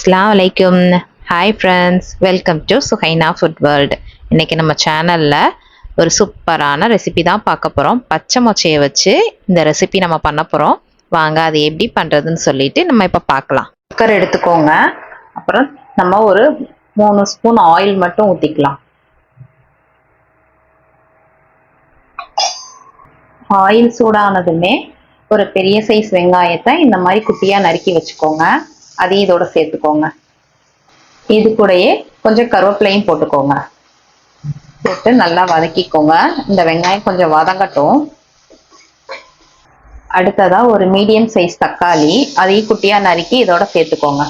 அஸ்லாம் வலைக்கும். Hi friends welcome to Suhaina food world இன்றைக்கி நம்ம சேனலில் ஒரு சூப்பரான ரெசிபி தான் பார்க்க போகிறோம் பச்சை மொச்சையை வச்சு இந்த ரெசிபி நம்ம பண்ண போகிறோம் வாங்க அது எப்படி பண்ணுறதுன்னு சொல்லிட்டு நம்ம இப்போ பார்க்கலாம். குக்கர் எடுத்துக்கோங்க. அப்புறம் நம்ம ஒரு மூணு ஸ்பூன் ஆயில் மட்டும் ஊற்றிக்கலாம் ஆயில் சூடானதுமே ஒரு பெரிய சைஸ் வெங்காயத்தை இந்த மாதிரி குட்டியாக நறுக்கி வச்சுக்கோங்க. அதையும் இதோட சேர்த்துக்கோங்க. இது கூடயே கொஞ்சம் கருவேப்பிலையும் போட்டுக்கோங்க. போட்டு நல்லா வதக்கிக்கோங்க. இந்த வெங்காயம் கொஞ்சம் வதங்கட்டும். அடுத்ததா ஒரு மீடியம் சைஸ் தக்காளி அதையும் குட்டியாக நறுக்கி இதோட சேர்த்துக்கோங்க.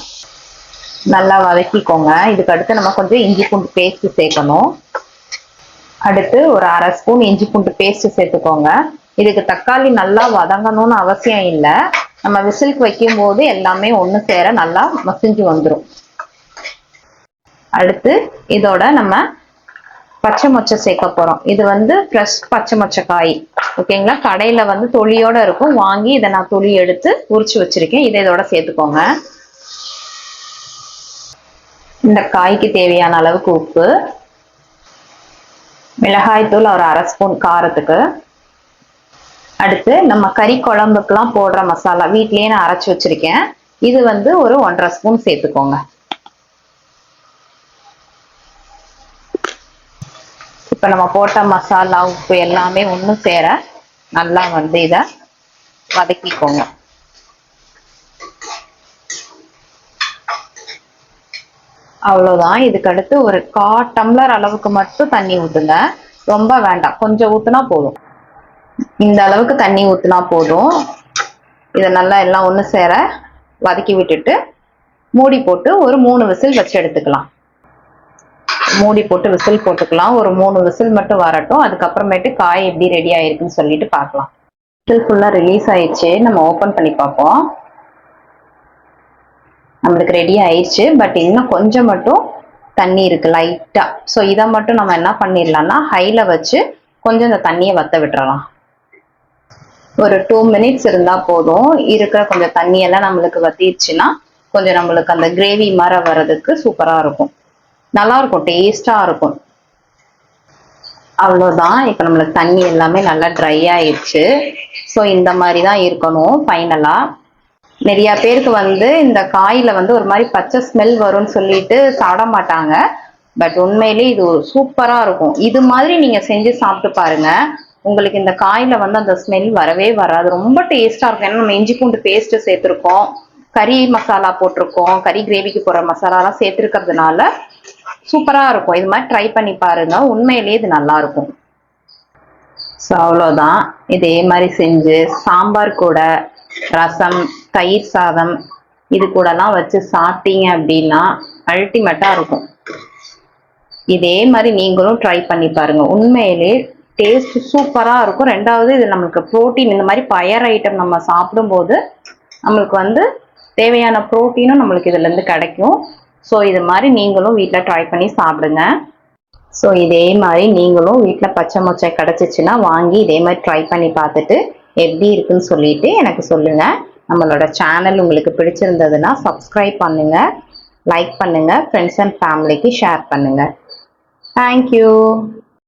நல்லா வதக்கிக்கோங்க. இதுக்கு அடுத்து நம்ம கொஞ்சம் இஞ்சி பூண்டு பேஸ்ட் சேர்க்கணும். அடுத்து ஒரு அரை ஸ்பூன் இஞ்சி பூண்டு பேஸ்ட் சேர்த்துக்கோங்க. இதுக்கு தக்காளி நல்லா வதங்கணும்னு அவசியம் இல்லை. நம்ம விசிலுக்கு வைக்கும் போது எல்லாமே ஒன்று சேர நல்லா மசிஞ்சு வந்துடும் அடுத்து இதோட நம்ம பச்சை மொச்சை சேர்க்க போறோம். இது வந்து ஃப்ரெஷ் பச்சை மொச்சை காய் ஓகேங்களா கடையில வந்து தொலியோட இருக்கும். வாங்கி இதை நான் தொலி எடுத்து உரிச்சு வச்சிருக்கேன். இதை இதோட சேர்த்துக்கோங்க. இந்த காய்க்கு தேவையான அளவுக்கு உப்பு. மிளகாய்த்தூள் ஒரு அரை ஸ்பூன் காரத்துக்கு. அடுத்து நம்ம கறி குழம்புக்கெல்லாம் போடுற மசாலா. வீட்லேயே நான் அரைச்சி வச்சிருக்கேன். இது வந்து ஒரு ஒன்றரை ஸ்பூன் சேர்த்துக்கோங்க. இப்ப நம்ம போட்ட மசாலா உப்பு எல்லாமே ஒன்றும் சேர நல்லா வந்து இதை வதக்கிக்கோங்க. அவ்வளோதான் இதுக்கு அடுத்து ஒரு கா டம்ளர் அளவுக்கு மட்டும் தண்ணி ஊற்றுங்க ரொம்ப வேண்டாம். கொஞ்சம் ஊற்றுனா போதும். இந்த அளவுக்கு தண்ணி ஊற்றினா போதும். இதை நல்லா எல்லாம் ஒன்று சேர வதக்கி விட்டுட்டு மூடி போட்டு ஒரு மூணு விசில் வச்சு எடுத்துக்கலாம். மூடி போட்டு விசில் போட்டுக்கலாம். ஒரு மூணு விசில் மட்டும் வரட்டும். அதுக்கப்புறமேட்டு காய் எப்படி ரெடி ஆயிருக்குன்னு சொல்லிட்டு பார்க்கலாம். விசில் ஃபுல்லாக ரிலீஸ் ஆயிடுச்சு. நம்ம ஓப்பன் பண்ணி பார்ப்போம். நம்மளுக்கு ரெடி ஆயிடுச்சு பட் இன்னும் கொஞ்சம் மட்டும் தண்ணி இருக்கு லைட்டா ஸோ இதை மட்டும் நம்ம என்ன பண்ணிடலாம்னா ஹைல வச்சு கொஞ்சம் இந்த தண்ணியை வத்த விட்டுறலாம். ஒரு டூ மினிட்ஸ் இருந்தா போதும். இருக்கிற கொஞ்சம் தண்ணியெல்லாம் நம்மளுக்கு வத்திடுச்சுன்னா கொஞ்சம் நம்மளுக்கு அந்த கிரேவி மாதிரி வர்றதுக்கு சூப்பரா இருக்கும். நல்லா இருக்கும் டேஸ்டா இருக்கும். அவ்வளோதான் இப்போ நம்மளுக்கு தண்ணி எல்லாமே நல்லா ட்ரை ஆயிடுச்சு. ஸோ இந்த மாதிரி தான் இருக்கணும் ஃபைனலாக நிறைய பேருக்கு வந்து இந்த காயில் வந்து ஒரு மாதிரி பச்சை ஸ்மெல் வரும்னு சொல்லிட்டு சாப்பிட மாட்டாங்க. பட் உண்மையிலே இது சூப்பராக இருக்கும். இது மாதிரி நீங்கள் செஞ்சு சாப்பிட்டு பாருங்கள் உங்களுக்கு இந்த காயில வந்து அந்த ஸ்மெல் வரவே வராது. ரொம்ப டேஸ்டா இருக்கும். ஏன்னா நம்ம இஞ்சி பூண்டு பேஸ்ட் சேர்த்துருக்கோம். கறி மசாலா போட்டிருக்கோம். கறி கிரேவிக்கு போகிற மசாலாலாம் சேர்த்துருக்கிறதுனால சூப்பரா இருக்கும். இது மாதிரி ட்ரை பண்ணி பாருங்க. உண்மையிலேயே இது நல்லா இருக்கும். ஸோ அவ்வளோதான் இதே மாதிரி செஞ்சு சாம்பார் கூட ரசம் தயிர் சாதம் இது கூடலாம் வச்சு சாப்பிட்டீங்க அப்படின்னா அல்டிமேட்டாக இருக்கும். இதே மாதிரி நீங்களும் ட்ரை பண்ணி பாருங்க. உண்மையிலே டேஸ்ட் சூப்பராக இருக்கும். ரெண்டாவது இது நம்மளுக்கு ப்ரோட்டீன் இந்த மாதிரி பயர் ஐட்டம் நம்ம சாப்பிடும்போது நம்மளுக்கு வந்து தேவையான ப்ரோட்டீனும் நம்மளுக்கு இதுலேருந்து கிடைக்கும். ஸோ இது மாதிரி நீங்களும் வீட்டில் ட்ரை பண்ணி சாப்பிடுங்க. ஸோ இதே மாதிரி நீங்களும் வீட்டில் பச்சை மொச்சை கிடச்சிச்சின்னா வாங்கி இதே மாதிரி ட்ரை பண்ணி பார்த்துட்டு எப்படி இருக்குன்னு சொல்லிட்டு எனக்கு சொல்லுங்கள் நம்மளோட சேனல் உங்களுக்கு பிடிச்சிருந்ததுன்னா சப்ஸ்கிரைப் பண்ணுங்கள் லைக் பண்ணுங்க ஃப்ரெண்ட்ஸ் அண்ட் ஃபேமிலிக்கு ஷேர் பண்ணுங்கள் தேங்க்யூ